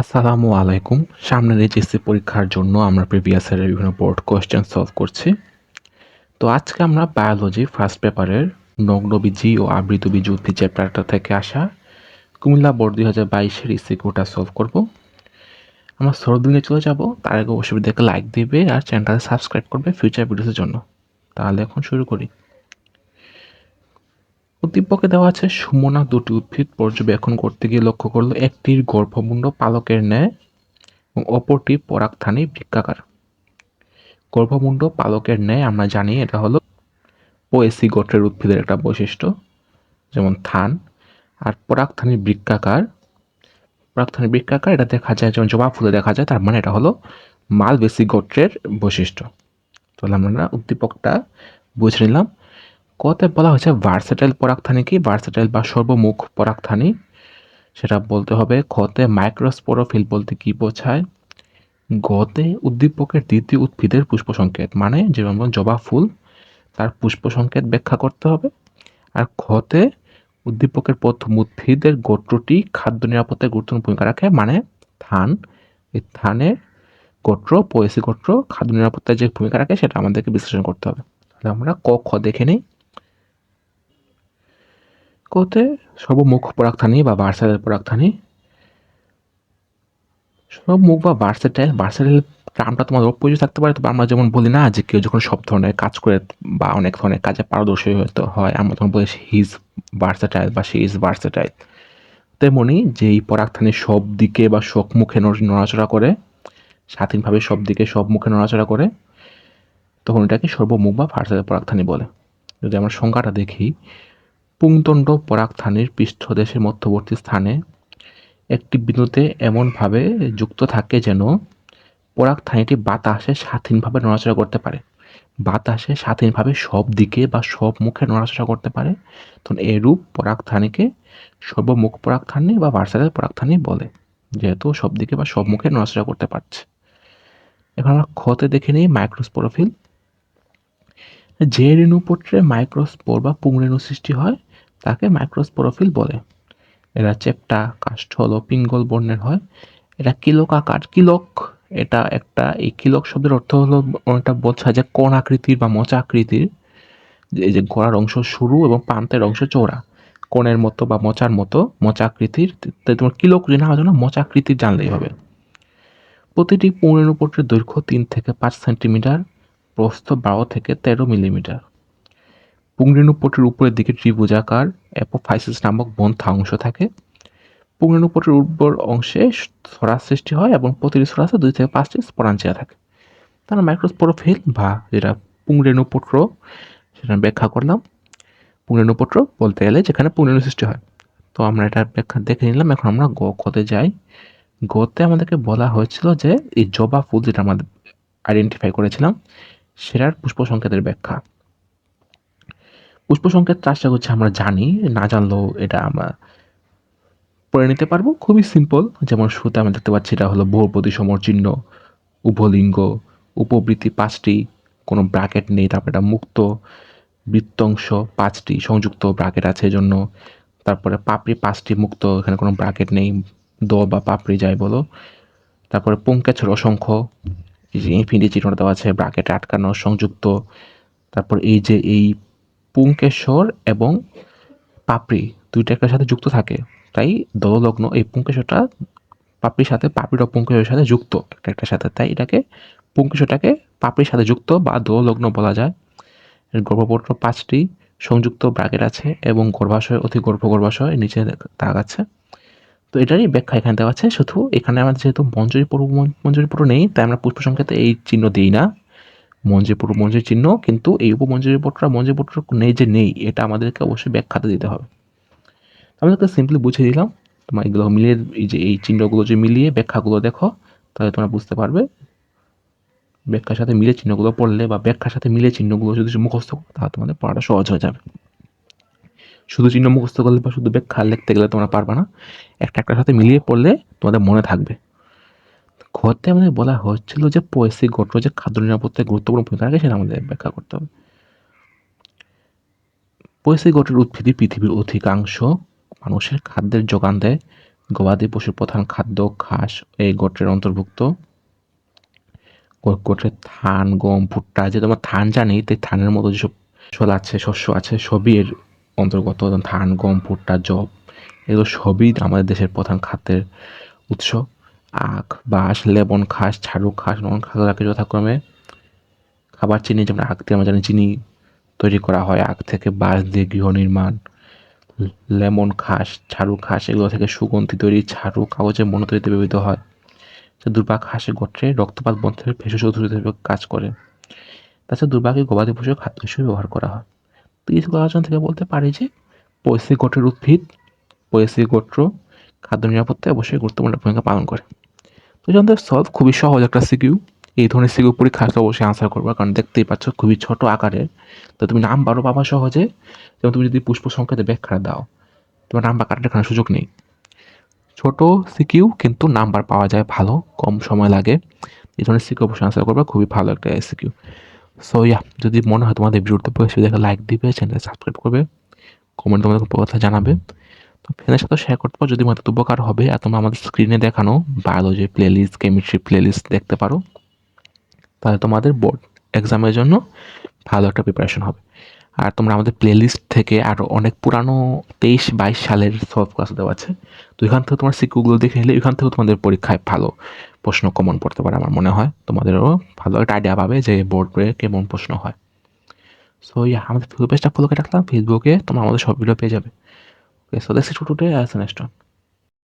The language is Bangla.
আসসালামু আলাইকুম। সামনের এইচএসসি পরীক্ষার জন্য আমরা প্রিভিয়াস ইয়ারের বিভিন্ন বোর্ড কোয়েশ্চেন সলভ করছি। তো আজকে আমরা বায়োলজি ফার্স্ট পেপারের নগ্নবীজি ও আবৃতবীজি উদ্ভিদ চ্যাপ্টারটা থেকে আসা কুমিল্লা বোর্ড দুই হাজার বাইশের ইসিকিউটা সলভ করব। আমরা সরদ নিয়ে চলে যাব, তার আগে দেখে লাইক দিবে আর চ্যানেলটাকে সাবস্ক্রাইব করবে ফিউচার ভিডিওসের জন্য। তাহলে এখন শুরু করি। উদ্দীপকে দেওয়া আছে সুমনা দুটি উদ্ভিদ। পর্যবেক্ষণ করতে গিয়ে লক্ষ্য করল, একটির গর্ভমুণ্ড পালকের ন্যায় এবং অপরটি পরাগথানি বৃক্ষাকার গর্ভমুণ্ড পালকের ন্যায়, আমরা জানি এটা হলো পোয়েসি গোত্রের উদ্ভিদের একটা বৈশিষ্ট্য, যেমন থান। আর পরাগথানি বৃক্ষাকার পরাগথানি বৃক্ষাকার এটা দেখা যায়, যেমন জবা ফুলে দেখা যায়, তার মানে এটা হলো মালবেসি গোত্রের বৈশিষ্ট্য। তাহলে আমরা উদ্দীপকটা বুঝে নিলাম। কতে বলা হয়েছে ভার্সেটাইল পরাগথানি কি? ভার্সেটাইল বা সর্বমুখ পরাগথানি সেটা বলতে হবে খতে মাইক্রোস্পোরোফিল বলতে কি বোঝায়? গতে উদ্দীপকের দ্বিতীয় উদ্ভিদের পুষ্প সংকেত মানে যেমন জবা ফুল, তার পুষ্প সংকেত ব্যাখ্যা করতে হবে। আর খতে উদ্দীপকের প্রথম উদ্ভিদের গোত্রটি খাদ্য নিরাপত্তায় গুরুত্বপূর্ণ ভূমিকা রাখে। মানে ধান, এই ধানের গোত্র, পয়সি গোত্র খাদ্য নিরাপত্তায় যে ভূমিকা রাখে, সেটা আমাদেরকে বিশ্লেষণ করতে হবে। তাহলে আমরা ক, খ দেখে নিই। কোতে সর্বমুখ পরাগথানি বা ভার্সাটাইল পরাগথানি সর্বমুখ বা ভার্সাটাইল ভার্সাটাইল টার্মটা তোমাদের অপ্রয়োজন থাকতে পারে, তবে আমরা যেমন বলি না যে কেউ যখন সব ধরনের কাজ করে বা অনেক ধরনের কাজে পারদর্শী হতে হয়, আমরা তখন বলি হিজ ভার্সাটাইল বা সি ইজ ভার্সাটাইল তেমনি যে এই পরাগথানি সব দিকে বা সব মুখে নড়াচড়া করে, স্বাধীনভাবে সব দিকে সব মুখে নড়াচড়া করে, তখন এটাকে সর্বমুখ বা ভার্সাটাইল পরাগথানি বলে। যদি আমরা সংখ্যাটা দেখি পুংদণ্ড পরাগথানির পৃষ্ঠদেশের মধ্যবর্তী স্থানে একটি বিন্দুতে এমনভাবে যুক্ত থাকে যেন পরাগথানিটি বাতাসে স্বাধীনভাবে নড়াচড়া করতে পারে। বাতাসে স্বাধীনভাবে সব দিকে বা সব মুখে নড়াচড়া করতে পারে। তখন এরূপ পরাগথানিকে সর্বমুখ পরাগথানি বা ভার্সাটাইল পরাগথানি বলে, যেহেতু সব দিকে বা সব মুখে নড়াচড়া করতে পারছে। এখন আমরা ক্ষতে দেখে নিই মাইক্রোস্পোরোফিল। যে রেণুপত্রে মাইক্রোস্পোর বা পুংরেণু সৃষ্টি হয় তাকে মাইক্রোস্পোরোফিল বলে। এরা চেপটা, কাষ্ঠল ও পিঙ্গল বর্ণের হয়। এটা কিলক আকার। কিলক, এটা একটা, এই কিলক শব্দের অর্থ হলো অনেকটা বোঝা যে কোন আকৃতির বা মোচা আকৃতির। এই যে গোড়ার অংশ শুরু এবং প্রান্তের অংশ চৌড়া কোণের মতো বা মোচার মতো মোচা আকৃতির। তাই তোমার কিলক যদি না হয় মোচা আকৃতির জানলেই হবে। প্রতিটি পৌরেণুপত্রের দৈর্ঘ্য তিন থেকে পাঁচ সেন্টিমিটার, প্রস্থ বারো থেকে তেরো মিলিমিটার। পুংরেণুপটের উপরের দিকে ত্রিভুজাকার অ্যাপোফাইসিস নামক বন্থা অংশ থাকে। পুংরেণুপটের উপর অংশে ছড়া সৃষ্টি হয় এবং প্রতিটি ছড়াতে দুই থেকে পাঁচটি স্পরাঞ্চিয়া থাকে। তারা মাইক্রোস্পোরোফিল বা যেটা পুংরেণুপত্র সেটা ব্যাখ্যা করলাম। পুংরেণুপত্র বলতে গেলে যেখানে পুংরেণু সৃষ্টি হয়। তো আমরা এটা ব্যাখ্যা দেখে নিলাম। এখন আমরা গ যাই। গতে আমাদেরকে বলা হয়েছিল যে এই জবা ফুল যেটা আমাদের আইডেন্টিফাই করেছিলাম, সেটার পুষ্প সংকেতের ব্যাখ্যা। পুষ্প সংকেত চাষটা হচ্ছে আমরা জানি, না জানলেও এটা আমরা পড়ে নিতে পারব। খুবই সিম্পল যেমন শুরুতে আমরা দেখতে পাচ্ছি এটা হলো বহুপতি সমর চিহ্ন, উভলিঙ্গ, উপবৃত্তি পাঁচটি, কোনো ব্র্যাকেট নেই, তারপর এটা মুক্ত, বৃত্তংশ পাঁচটি, সংযুক্ত ব্র্যাকেট আছে এজন্য। তারপরে পাপড়ি পাঁচটি মুক্ত, এখানে কোনো ব্র্যাকেট নেই, দ বা পাপড়ি যাই বলো। তারপরে পঙ্কেছর অসংখ্য ইনফিনিটি চিহ্নটা দেওয়া আছে ব্র্যাকেটে আটকানো, সংযুক্ত। তারপর এই যে এই পুঙ্কেশ্বর এবং পাপড়ি দুইটা একটার সাথে যুক্ত থাকে। তাই দললগ্ন এই পুঙ্কেশ্বরটা পাপড়ির সাথে পাপড়ির পুঙ্কেশ্বরের সাথে যুক্ত একটা একটার সাথে। তাই এটাকে পুঙ্কেশ্বরটাকে পাপড়ির সাথে যুক্ত বা দোলগ্ন বলা যায়। এর গর্ভপত্র পাঁচটি সংযুক্ত ব্রাকেট আছে এবং গর্ভাশয়, অতি গর্ভ গর্ভাশয় নিচে দাগ আছে। তো এটারই ব্যাখ্যা এখানে দেওয়া আছে। শুধু এখানে আমাদের যেহেতু মঞ্জুরি পূর্ব মঞ্জুরি পুরো নেই, তাই আমরা পুষ্প সংকেতে এই চিহ্ন দিই না। মঞ্জে পুরো মঞ্জের চিহ্ন, কিন্তু এই উপমঞ্জুরি পত্রটা মঞ্জুরি পত্র নেই যে নেই, এটা আমাদেরকে অবশ্যই ব্যাখ্যাতে দিতে হবে। আমাদেরকে সিম্পলি বুঝিয়ে দিলাম, তোমার এগুলো মিলিয়ে এই যে, এই চিহ্নগুলো যে মিলিয়ে ব্যাখ্যাগুলো দেখো, তাহলে তোমরা বুঝতে পারবে। ব্যাখ্যার সাথে মিলে চিহ্নগুলো পড়লে বা ব্যাখ্যার সাথে মিলে চিহ্নগুলো যদি মুখস্থ তাহলে তোমাদের পড়াটা সহজ হয়ে যাবে। শুধু চিহ্ন মুখস্থ করলে বা শুধু ব্যাখ্যা লিখতে গেলে তোমরা পারবে না। একটা একটার সাথে মিলিয়ে পড়লে তোমাদের মনে থাকবে। ঘরতে আমাদের বলা হচ্ছিল যে পয়সি গোত্র যে খাদ্য নিরাপত্তায় গুরুত্বপূর্ণ ভূমিকা রাখে সেটা আমাদের ব্যাখ্যা করতে হবে। পয়সি গোত্রের উদ্ভিদই পৃথিবীর অধিকাংশ মানুষের খাদ্যের যোগান দেয়। গবাদি পশুর প্রধান খাদ্য ঘাস এই গোত্রের অন্তর্ভুক্ত। গো- গোত্রের ধান, গম, ভুট্টা, যে তোমার ধান জানি, তাই ধানের মতো যেসব ফসল আছে, শস্য আছে, সবই এর অন্তর্গত। ধান, গম, ভুট্টা জব এগুলো সবই আমাদের দেশের প্রধান খাদ্যের উৎস। আখ, বাঁশ, লেবন ঘাস ঝাড়ু ঘাস নন ঘাসগুলোকে যথাক্রমে খাবার চিনি, যেমন আখ থেকে আমরা জানি চিনি তৈরি করা হয়, আখ থেকে বাঁশ দিয়ে গৃহ নির্মাণ, লেমন খাস ছাড়ু খাস, এগুলো থেকে সুগন্ধি তৈরি ছাড়ু কাগজে মনো তৈরিতে ব্যবহৃত হয় তো দুর্বা ঘাসে গোত্রে রক্তপাত বন্ধের ভেষজ ঔষধ হিসেবে কাজ করে। তাছাড়া দুর্বাকে গবাদি পশুর খাদ্য হিসেবে ব্যবহার করা হয়। তো এই আলোচনা থেকে বলতে পারি যে পরিস্থিতি গোত্রের উদ্ভিদ পরিস্থিতি গোত্র খাদ্য নিরাপত্তায় অবশ্যই গুরুত্বপূর্ণ ভূমিকা পালন করে। তো জানতে সলভ খুবই সহজ একটা সিকিউ। এই ধরনের সিকিউ পরীক্ষা আসলে অবশ্যই আনসার করবে, কারণ দেখতেই পাচ্ছ খুবই ছোট আকারের। তো তুমি নাম্বারও পাবা সহজে, যেমন তুমি যদি পুষ্প সংকেতে ব্যাখ্যা দাও, তোমার নাম্বার কাটার এখানে সুযোগ নেই। ছোট সিকিউ কিন্তু নাম্বার পাওয়া যায় ভালো, কম সময় লাগে। এই ধরনের সিকিউ অবশ্যই আনসার করবে, খুবই ভালো একটা সিকিউ। সো ইয়া যদি মনে হয় তোমাদের ভিডিওতে পরিস্থিতি দেখে লাইক দিবে চ্যানেল সাবস্ক্রাইব করবে। কমেন্ট তোমাদের কথা জানাবে। তো ফ্রেন্ডের সাথে শেয়ার করতে পারো। যদি তোমাদের উপকার হবে আর তোমরা আমাদের স্ক্রিনে দেখানো বায়োলজি প্লেলিস্ট কেমিস্ট্রি প্লেলিস্ট দেখতে পারো। তাহলে তোমাদের বোর্ড এক্সামের জন্য ভালো একটা প্রিপারেশন হবে। আর তোমরা আমাদের প্লেলিস্ট থেকে আরও অনেক পুরানো তেইশ বাইশ সালের সলভ ক্লাস দেওয়া আছে। তো এখান থেকে তোমার সিকিউগুলো দেখে নিলে এখান থেকেও তোমাদের পরীক্ষায় ভালো প্রশ্ন কমন পড়তে পারে আমার মনে হয়। তোমাদেরও ভালো একটা আইডিয়া পাবে যে বোর্ড বোর্ডে কেমন প্রশ্ন হয়। সো আমাদের ফেসবুক পেজটা ফলো করে রাখলাম। ফেসবুকে তোমরা আমাদের সব ভিডিও পেয়ে যাবে। ওকে সো দেখছি টুটে অ্যাজ নেক্সট